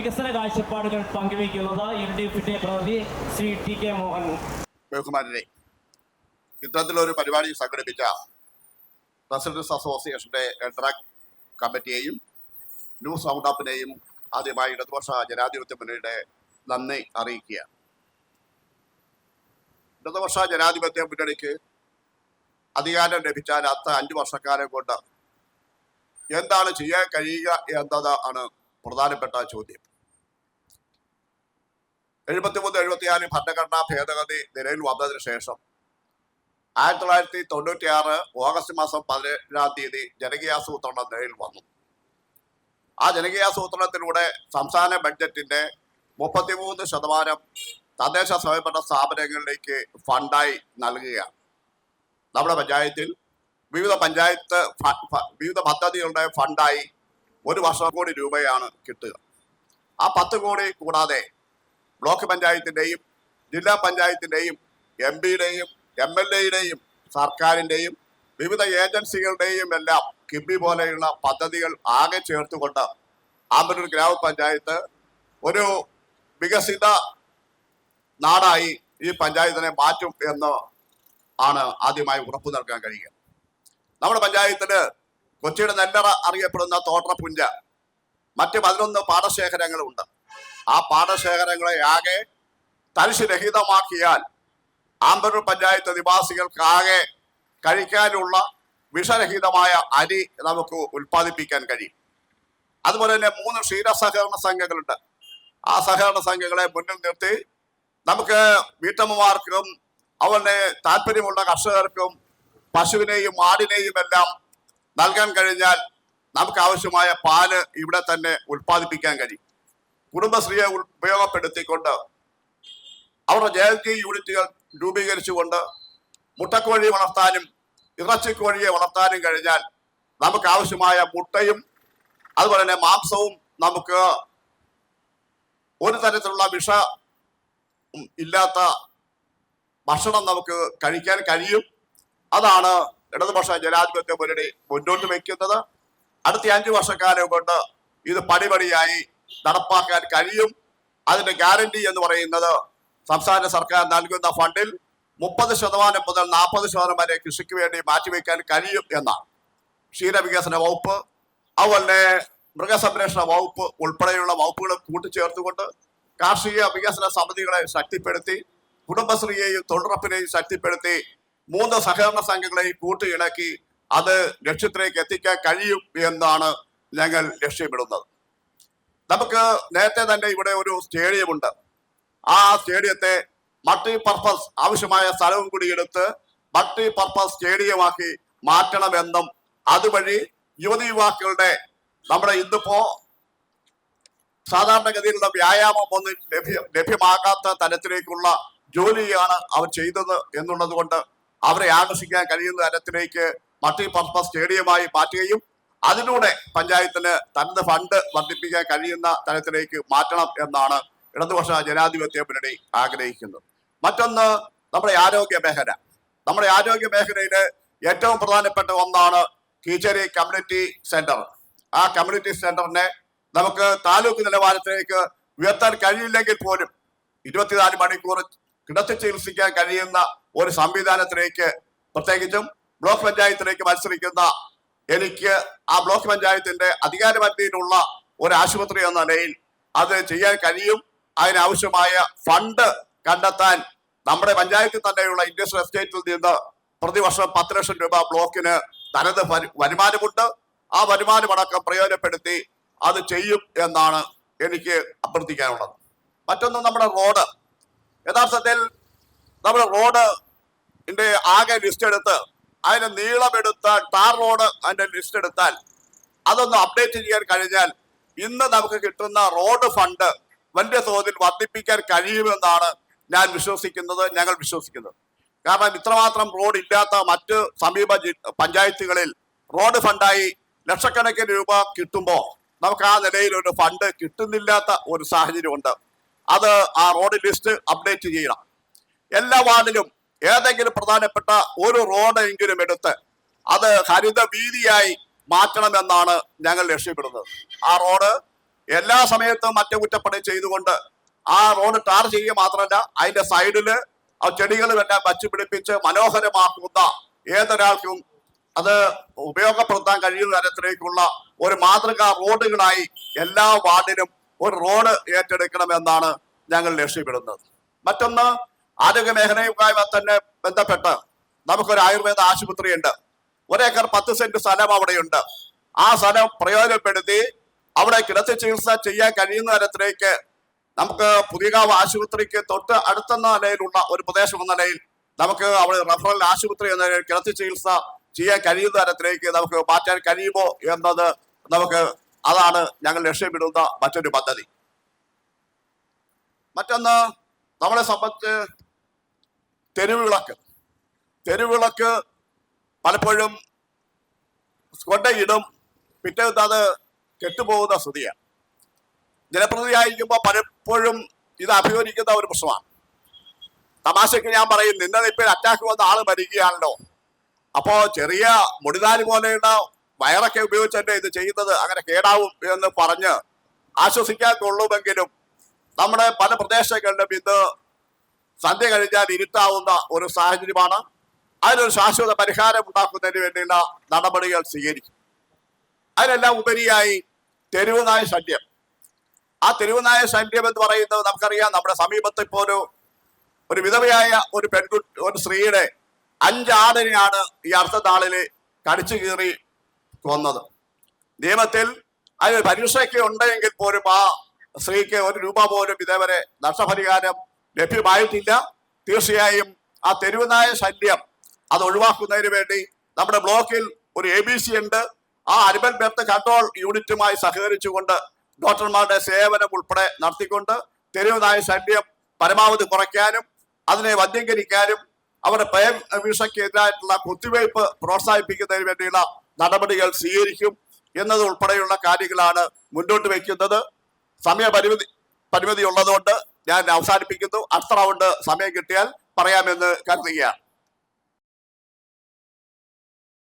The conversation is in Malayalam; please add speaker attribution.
Speaker 1: വികസന കാഴ്ചപ്പാടുകൾ പങ്കുവയ്ക്കുന്നത് എൽ ഡി എഫിന്റെ പ്രതി ശ്രീ ടി കെ മോഹൻ.
Speaker 2: ബഹുമാനരെ ഇത്തരത്തിലൊരു പരിപാടി സംഘടിപ്പിച്ച റെസിഡൻസ് അസോസിയേഷന്റെ ഡ്രഗ് കമ്മിറ്റിയെയും ന്യൂസ് റൗണ്ടപ്പിനെയും ആദ്യമായി ഇടതുപക്ഷ ജനാധിപത്യ മുന്നണിയുടെ നന്ദി അറിയിക്കുക. ഇടതുപക്ഷ ജനാധിപത്യ മുന്നണിക്ക് അധികാരം ലഭിച്ചാൽ അത്ത അഞ്ചു വർഷക്കാലം കൊണ്ട് എന്താണ് ചെയ്യാൻ കഴിയുക എന്നത് ആണ് പ്രധാനപ്പെട്ട ചോദ്യം. എഴുപത്തിമൂന്ന് എഴുപത്തിനാല് ഭരണഘടനാ ഭേദഗതി നിലയിൽ വന്നതിന് ശേഷം ആയിരത്തി തൊള്ളായിരത്തി തൊണ്ണൂറ്റി ആറ് ഓഗസ്റ്റ് മാസം പതിനേഴാം തീയതി ജനകീയാസൂത്രണം നിലയിൽ വന്നു. ആ ജനകീയാസൂത്രണത്തിലൂടെ സംസ്ഥാന ബഡ്ജറ്റിന്റെ മുപ്പത്തിമൂന്ന് ശതമാനം തദ്ദേശ സ്വയംഭരണ സ്ഥാപനങ്ങളിലേക്ക് ഫണ്ടായി നൽകുകയാണ്. നമ്മുടെ പഞ്ചായത്തിൽ വിവിധ പഞ്ചായത്ത് വിവിധ പദ്ധതികളുടെ ഫണ്ടായി ഒരു വർഷം കോടി രൂപയാണ് കിട്ടുക. ആ പത്ത് കോടി കൂടാതെ ബ്ലോക്ക് പഞ്ചായത്തിന്റെയും ജില്ലാ പഞ്ചായത്തിന്റെയും എം പിയുടെയും എം എൽ എയുടെയും സർക്കാരിന്റെയും വിവിധ ഏജൻസികളുടെയും എല്ലാം കിബി പോലെയുള്ള പദ്ധതികൾ ആകെ ചേർത്തുകൊണ്ട് ആമ്പലൂർ ഗ്രാമപഞ്ചായത്ത് ഒരു വികസിത നാടായി ഈ പഞ്ചായത്തിനെ മാറ്റും എന്ന് ആണ് ആദ്യമായി ഉറപ്പു നൽകാൻ കഴിയുക. നമ്മുടെ പഞ്ചായത്തിന് കൊച്ചിയുടെ നെല്ലറ അറിയപ്പെടുന്ന തോട്ടപ്പുഞ്ച മറ്റ് പതിനൊന്ന് പാടശേഖരങ്ങളുണ്ട്. ആ പാടശേഖരങ്ങളെ ആകെ തരിശുരഹിതമാക്കിയാൽ ആമ്പലൂർ പഞ്ചായത്ത് നിവാസികൾക്കാകെ കഴിക്കാനുള്ള വിഷരഹിതമായ അരി നമുക്ക് ഉൽപ്പാദിപ്പിക്കാൻ കഴിയും. അതുപോലെ തന്നെ മൂന്ന് ക്ഷീരസഹകരണ സംഘങ്ങളുണ്ട്. ആ സഹകരണ സംഘങ്ങളെ മുന്നിൽ നിർത്തി നമുക്ക് വീട്ടമ്മമാർക്കും അവരുടെ താല്പര്യമുള്ള കർഷകർക്കും പശുവിനെയും ആടിനെയും എല്ലാം നൽകാൻ കഴിഞ്ഞാൽ നമുക്ക് ആവശ്യമായ പാൽ ഇവിടെ തന്നെ ഉൽപ്പാദിപ്പിക്കാൻ കഴിയും. കുടുംബശ്രീയെ ഉപയോഗപ്പെടുത്തിക്കൊണ്ട് അവരുടെ ജെ യൂണിറ്റുകൾ രൂപീകരിച്ചുകൊണ്ട് മുട്ടക്കോഴി വളർത്താനും ഇറച്ചിക്കോഴിയെ വളർത്താനും കഴിഞ്ഞാൽ നമുക്ക് ആവശ്യമായ മുട്ടയും അതുപോലെ തന്നെ മാംസവും നമുക്ക് ഒരു തരത്തിലുള്ള വിഷ ഇല്ലാത്ത ഭക്ഷണം നമുക്ക് കഴിക്കാൻ കഴിയും. അതാണ് ഇടതുപക്ഷ ജനാധിപത്യ മുന്നണി മുന്നോട്ട് വയ്ക്കുന്നത്. അടുത്ത അഞ്ചു വർഷക്കാലം കൊണ്ട് ഇത് പടിപടിയായി നടപ്പാക്കാൻ കഴിയും. അതിന്റെ ഗ്യാരണ്ടി എന്ന് പറയുന്നത് സംസ്ഥാന സർക്കാർ നൽകുന്ന ഫണ്ടിൽ മുപ്പത് ശതമാനം മുതൽ നാൽപ്പത് ശതമാനം വരെ കൃഷിക്ക് വേണ്ടി മാറ്റിവെക്കാൻ കഴിയും എന്നാണ്. ക്ഷീരവികസന വകുപ്പ് അതുപോലെ മൃഗസംരക്ഷണ വകുപ്പ് ഉൾപ്പെടെയുള്ള വകുപ്പുകൾ കൂട്ടിച്ചേർത്തുകൊണ്ട് കാർഷിക വികസന സമിതികളെ ശക്തിപ്പെടുത്തി കുടുംബശ്രീയെയും തൊഴിലുറപ്പിനെയും ശക്തിപ്പെടുത്തി മൂന്ന് സഹകരണ സംഘങ്ങളെയും കൂട്ടിയിണക്കി അത് ലക്ഷ്യത്തിലേക്ക് എത്തിക്കാൻ കഴിയും എന്നാണ് ഞങ്ങൾ ലക്ഷ്യമിടുന്നത്. നമുക്ക് നേരത്തെ തന്നെ ഇവിടെ ഒരു സ്റ്റേഡിയം ഉണ്ട് ആ സ്റ്റേഡിയത്തെ മൾട്ടി പർപ്പസ് ആവശ്യമായ സ്ഥലവും കൂടി എടുത്ത് മൾട്ടി പർപ്പസ് സ്റ്റേഡിയമാക്കി മാറ്റണമെന്നും അതുവഴി യുവതി യുവാക്കളുടെ നമ്മുടെ ഇന്നിപ്പോ സാധാരണഗതിയിലുള്ള വ്യായാമം ഒന്നും ലഭ്യ ലഭ്യമാകാത്ത തരത്തിലേക്കുള്ള ജോലിയാണ് അവർ ചെയ്തത് എന്നുള്ളത് കൊണ്ട് അവരെ ആകർഷിക്കാൻ കഴിയുന്ന തരത്തിലേക്ക് മൾട്ടി പർപ്പസ് സ്റ്റേഡിയമായി മാറ്റുകയും അതിലൂടെ പഞ്ചായത്തിന് തന്റെ ഫണ്ട് വർദ്ധിപ്പിക്കാൻ കഴിയുന്ന തരത്തിലേക്ക് മാറ്റണം എന്നാണ് ഇടതുപക്ഷ ജനാധിപത്യ മുന്നണി ആഗ്രഹിക്കുന്നത്. മറ്റൊന്ന് നമ്മുടെ ആരോഗ്യ മേഖല. നമ്മുടെ ആരോഗ്യ മേഖലയിൽ ഏറ്റവും പ്രധാനപ്പെട്ട ഒന്നാണ് കീച്ചേരി കമ്മ്യൂണിറ്റി സെന്റർ. ആ കമ്മ്യൂണിറ്റി സെന്ററിനെ നമുക്ക് താലൂക്ക് നിലവാരത്തിലേക്ക് ഉയർത്താൻ കഴിയില്ലെങ്കിൽ പോലും ഇരുപത്തിനാല് മണിക്കൂർ കിടത്തി ചികിത്സിക്കാൻ കഴിയുന്ന ഒരു സംവിധാനത്തിലേക്ക് പ്രത്യേകിച്ചും ബ്ലോക്ക് പഞ്ചായത്തിലേക്ക് മത്സരിക്കുന്ന എനിക്ക് ആ ബ്ലോക്ക് പഞ്ചായത്തിന്റെ അധികാരപരിധിയിലുള്ള ഒരു ആശുപത്രി എന്ന നിലയിൽ അത് ചെയ്യാൻ കഴിയും. അതിനാവശ്യമായ ഫണ്ട് കണ്ടെത്താൻ നമ്മുടെ പഞ്ചായത്തിൽ തന്നെയുള്ള ഇൻഡസ്ട്രിയൽ എസ്റ്റേറ്റിൽ നിന്ന് പ്രതിവർഷം പത്ത് ലക്ഷം രൂപ ബ്ലോക്കിന് തനത് വരു- വരുമാനമുണ്ട്. ആ വരുമാനമടക്കം പ്രയോജനപ്പെടുത്തി അത് ചെയ്യും എന്നാണ് എനിക്ക് അഭ്യർത്ഥിക്കാനുള്ളത്. മറ്റൊന്ന് നമ്മുടെ റോഡ്. യഥാർത്ഥത്തിൽ നമ്മുടെ റോഡ് ആകെ ലിസ്റ്റ് എടുത്ത് അതിന് നീളമെടുത്താൽ ടാർ റോഡ് അതിന്റെ ലിസ്റ്റ് എടുത്താൽ അതൊന്ന് അപ്ഡേറ്റ് ചെയ്യാൻ കഴിഞ്ഞാൽ ഇന്ന് നമുക്ക് കിട്ടുന്ന റോഡ് ഫണ്ട് വലിയ തോതിൽ വർദ്ധിപ്പിക്കാൻ കഴിയുമെന്നാണ് ഞാൻ വിശ്വസിക്കുന്നത് ഞങ്ങൾ വിശ്വസിക്കുന്നത്. കാരണം ഇത്രമാത്രം റോഡ് ഇല്ലാത്ത മറ്റ് സമീപ പഞ്ചായത്തുകളിൽ റോഡ് ഫണ്ടായി ലക്ഷക്കണക്കിന് രൂപ കിട്ടുമ്പോൾ നമുക്ക് ആ നിലയിൽ ഒരു ഫണ്ട് കിട്ടുന്നില്ലാത്ത ഒരു സാഹചര്യമുണ്ട്. അത് ആ റോഡ് ലിസ്റ്റ് അപ്ഡേറ്റ് ചെയ്യണം. എല്ലാ വാർഡിലും ഏതെങ്കിലും പ്രധാനപ്പെട്ട ഒരു റോഡ് എങ്കിലും എടുത്ത് അത് ഹരിത വീതിയായി മാറ്റണമെന്നാണ് ഞങ്ങൾ ലക്ഷ്യപ്പെടുന്നത് ആ റോഡ് എല്ലാ സമയത്തും അറ്റകുറ്റപ്പണി ചെയ്തുകൊണ്ട് ആ റോഡ് ടാർ ചെയ്യുക മാത്രമല്ല അതിന്റെ സൈഡിൽ ആ വച്ചു പിടിപ്പിച്ച് മനോഹരമാക്കുന്ന ഏതൊരാൾക്കും അത് ഉപയോഗപ്പെടുത്താൻ കഴിയുന്ന തരത്തിലേക്കുള്ള ഒരു മാതൃകാ റോഡുകളായി എല്ലാ വാർഡിനും ഒരു റോഡ് ഏറ്റെടുക്കണമെന്നാണ് ഞങ്ങൾ ലക്ഷ്യമിടുന്നത്. മറ്റൊന്ന് ആരോഗ്യ മേഖലയുമായി തന്നെ ബന്ധപ്പെട്ട് നമുക്കൊരു ആയുർവേദ ആശുപത്രിയുണ്ട്. ഒരേക്കർ പത്ത് സെന്റ് സ്ഥലം അവിടെയുണ്ട്. ആ സ്ഥലം പ്രയോജനപ്പെടുത്തി അവിടെ കിടത്തി ചികിത്സ ചെയ്യാൻ കഴിയുന്ന തരത്തിലേക്ക് നമുക്ക് പുതിയകാവ് ആശുപത്രിക്ക് തൊട്ട് അടുത്ത നിലയിലുള്ള ഒരു പ്രദേശം എന്ന നിലയിൽ നമുക്ക് അവിടെ റഫറൽ ആശുപത്രി എന്ന നിലയിൽ കിടത്തി ചികിത്സ ചെയ്യാൻ കഴിയുന്ന തരത്തിലേക്ക് നമുക്ക് മാറ്റാൻ കഴിയുമോ എന്നത് നമുക്ക് അതാണ് ഞങ്ങൾ ലക്ഷ്യമിടുന്ന മറ്റൊരു പദ്ധതി. മറ്റൊന്ന് നമ്മളെ സംബന്ധിച്ച് തെരുവിളക്ക്. തെരുവിളക്ക് പലപ്പോഴും കൊണ്ടയിടും. പിറ്റേ അത് കെട്ടുപോകുന്ന സ്ഥിതിയാണ്. ജനപ്രതിനിധിയായിരിക്കുമ്പോൾ പലപ്പോഴും ഇത് അഭിമുഖിക്കുന്ന ഒരു പ്രശ്നമാണ്. തമാശയ്ക്ക് ഞാൻ പറയും നിന്നെ നിപ്പിൽ അറ്റാക്ക് വന്ന ആൾ മരിക്കുകയാണല്ലോ. അപ്പോ ചെറിയ മുടിതാലി പോലെയുള്ള വയറൊക്കെ ഉപയോഗിച്ചല്ലേ ഇത് ചെയ്യുന്നത്? അങ്ങനെ കേടാവും എന്ന് പറഞ്ഞ് ആശ്വസിക്കാൻ കൊള്ളുമെങ്കിലും നമ്മുടെ പല പ്രദേശങ്ങളിലും ഇത് സന്ധ്യ കഴിഞ്ഞാൽ ഇരുട്ടാവുന്ന ഒരു സാഹചര്യമാണ്. അതിനൊരു ശാശ്വത പരിഹാരം ഉണ്ടാക്കുന്നതിന് വേണ്ടിയുള്ള നടപടികൾ സ്വീകരിക്കും. അതിനെല്ലാം ഉപരിയായി തെരുവുനായ ശല്യം. ആ തെരുവുനായ ശല്യം എന്ന് പറയുന്നത് നമുക്കറിയാം നമ്മുടെ സമീപത്ത് ഇപ്പോൾ ഒരു ഒരു വിധവയായ ഒരു പെൺകുട്ടി ഒരു സ്ത്രീയുടെ അഞ്ചാടിനെയാണ് ഈ അടുത്ത നാളിൽ കടിച്ചു കീറി കൊന്നത്. നിയമത്തിൽ അതിന് പരീക്ഷയ്ക്ക് ഉണ്ടെങ്കിൽ പോലും ആ സ്ത്രീക്ക് ഒരു രൂപ പോലും ഇതേവരെ നഷ്ടപരിഹാരം ലഭ്യമായിട്ടില്ല. തീർച്ചയായും ആ തെരുവുനായ ശല്യം അത് ഒഴിവാക്കുന്നതിന് വേണ്ടി നമ്മുടെ ബ്ലോക്കിൽ ഒരു എ ബി സി ഉണ്ട്. ആ അനിമൽ ബെർത്ത് കൺട്രോൾ യൂണിറ്റുമായി സഹകരിച്ചുകൊണ്ട് ഡോക്ടർമാരുടെ സേവനം ഉൾപ്പെടെ നടത്തിക്കൊണ്ട് തെരുവുനായ ശല്യം പരമാവധി കുറയ്ക്കാനും അതിനെ വന്ധ്യീകരിക്കാനും അവരുടെ പ്രേം വീഴ്ചയ്ക്കെതിരായിട്ടുള്ള കുത്തിവയ്പ് പ്രോത്സാഹിപ്പിക്കുന്നതിന് വേണ്ടിയുള്ള നടപടികൾ സ്വീകരിക്കും എന്നത് ഉൾപ്പെടെയുള്ള കാര്യങ്ങളാണ് മുന്നോട്ട് വയ്ക്കുന്നത്. സമയപരിമിതി പരിമിതി ഉള്ളതുകൊണ്ട് ഞാൻ അവസാനിപ്പിക്കുന്നു. അടുത്ത റൗണ്ട് സമയം കിട്ടിയാൽ പറയാമെന്ന് കരുതുകയാണ്.